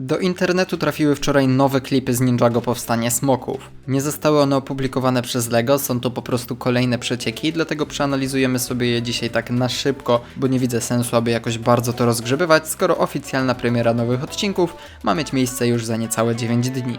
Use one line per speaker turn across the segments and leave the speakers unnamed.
Do internetu trafiły wczoraj nowe klipy z Ninjago Powstanie Smoków. Nie zostały one opublikowane przez LEGO, są to po prostu kolejne przecieki, dlatego przeanalizujemy sobie je dzisiaj tak na szybko, bo nie widzę sensu, aby jakoś bardzo to rozgrzebywać, skoro oficjalna premiera nowych odcinków ma mieć miejsce już za niecałe 9 dni.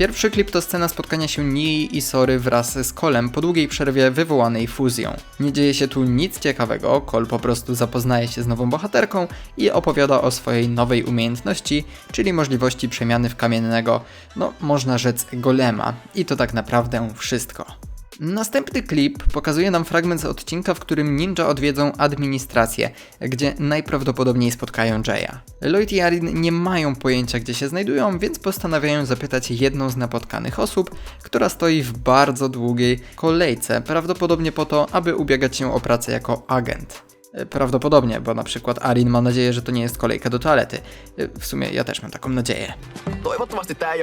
Pierwszy klip to scena spotkania się Nii i Sory wraz z Kolem po długiej przerwie wywołanej fuzją. Nie dzieje się tu nic ciekawego, Kol po prostu zapoznaje się z nową bohaterką i opowiada o swojej nowej umiejętności, czyli możliwości przemiany w kamiennego, no można rzec golema. I to tak naprawdę wszystko. Następny klip pokazuje nam fragment z odcinka, w którym ninja odwiedzą administrację, gdzie najprawdopodobniej spotkają Jaya. Lloyd i Arin nie mają pojęcia, gdzie się znajdują, więc postanawiają zapytać jedną z napotkanych osób, która stoi w bardzo długiej kolejce, prawdopodobnie po to, aby ubiegać się o pracę jako agent. E, Prawdopodobnie, bo na przykład Arin ma nadzieję, że to nie jest kolejka do toalety. E, W sumie ja też mam taką nadzieję.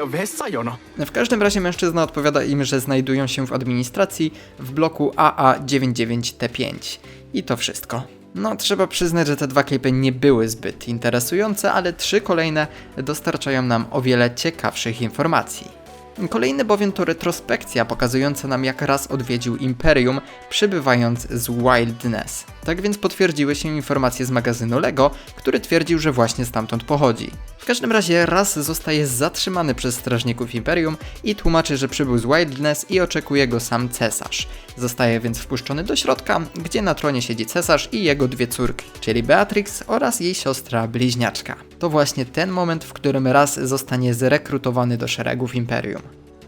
Vessajono.
W każdym razie mężczyzna odpowiada im, że znajdują się w administracji w bloku AA99T5. I to wszystko. No, trzeba przyznać, że te dwa klipy nie były zbyt interesujące, ale trzy kolejne dostarczają nam o wiele ciekawszych informacji. Kolejny bowiem to retrospekcja pokazująca nam jak raz odwiedził Imperium, przybywając z Wildness. Tak więc potwierdziły się informacje z magazynu LEGO, który twierdził, że właśnie stamtąd pochodzi. Każdym razie raz zostaje zatrzymany przez strażników Imperium i tłumaczy, że przybył z Wildness i oczekuje go sam cesarz. Zostaje więc wpuszczony do środka, gdzie na tronie siedzi cesarz i jego dwie córki, czyli Beatrix oraz jej siostra bliźniaczka. To właśnie ten moment, w którym raz zostanie zrekrutowany do szeregów Imperium.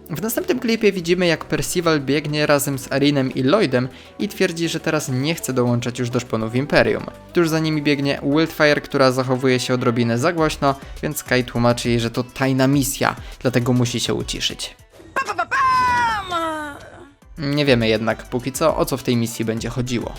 W następnym klipie widzimy, jak Percival biegnie razem z Arinem i Lloydem i twierdzi, że teraz nie chce dołączać już do szponów Imperium. Tuż za nimi biegnie Wildfire, która zachowuje się odrobinę za głośno, więc Sky tłumaczy jej, że to tajna misja, dlatego musi się uciszyć. Nie wiemy jednak póki co, o co w tej misji będzie chodziło.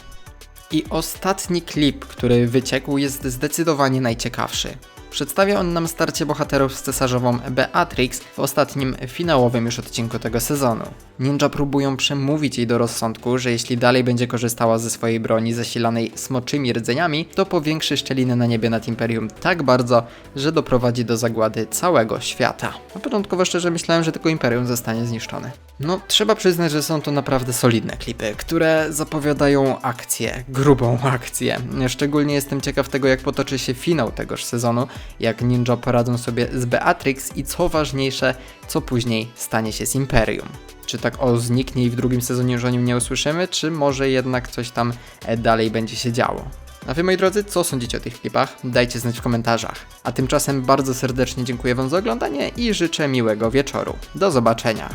I ostatni klip, który wyciekł, jest zdecydowanie najciekawszy. Przedstawia on nam starcie bohaterów z cesarzową Beatrix w ostatnim, finałowym już odcinku tego sezonu. Ninja próbują przemówić jej do rozsądku, że jeśli dalej będzie korzystała ze swojej broni zasilanej smoczymi rdzeniami, to powiększy szczeliny na niebie nad Imperium tak bardzo, że doprowadzi do zagłady całego świata. Na początkowo szczerze myślałem, że tylko Imperium zostanie zniszczone. No, trzeba przyznać, że są to naprawdę solidne klipy, które zapowiadają akcję, grubą akcję. Szczególnie jestem ciekaw tego, jak potoczy się finał tegoż sezonu, jak ninja poradzą sobie z Beatrix i co ważniejsze, co później stanie się z Imperium. Czy tak o zniknie i w drugim sezonie już o nim nie usłyszymy, czy może jednak coś tam e, dalej będzie się działo? A wy moi drodzy, co sądzicie o tych klipach? Dajcie znać w komentarzach. A tymczasem bardzo serdecznie dziękuję wam za oglądanie i życzę miłego wieczoru. Do zobaczenia.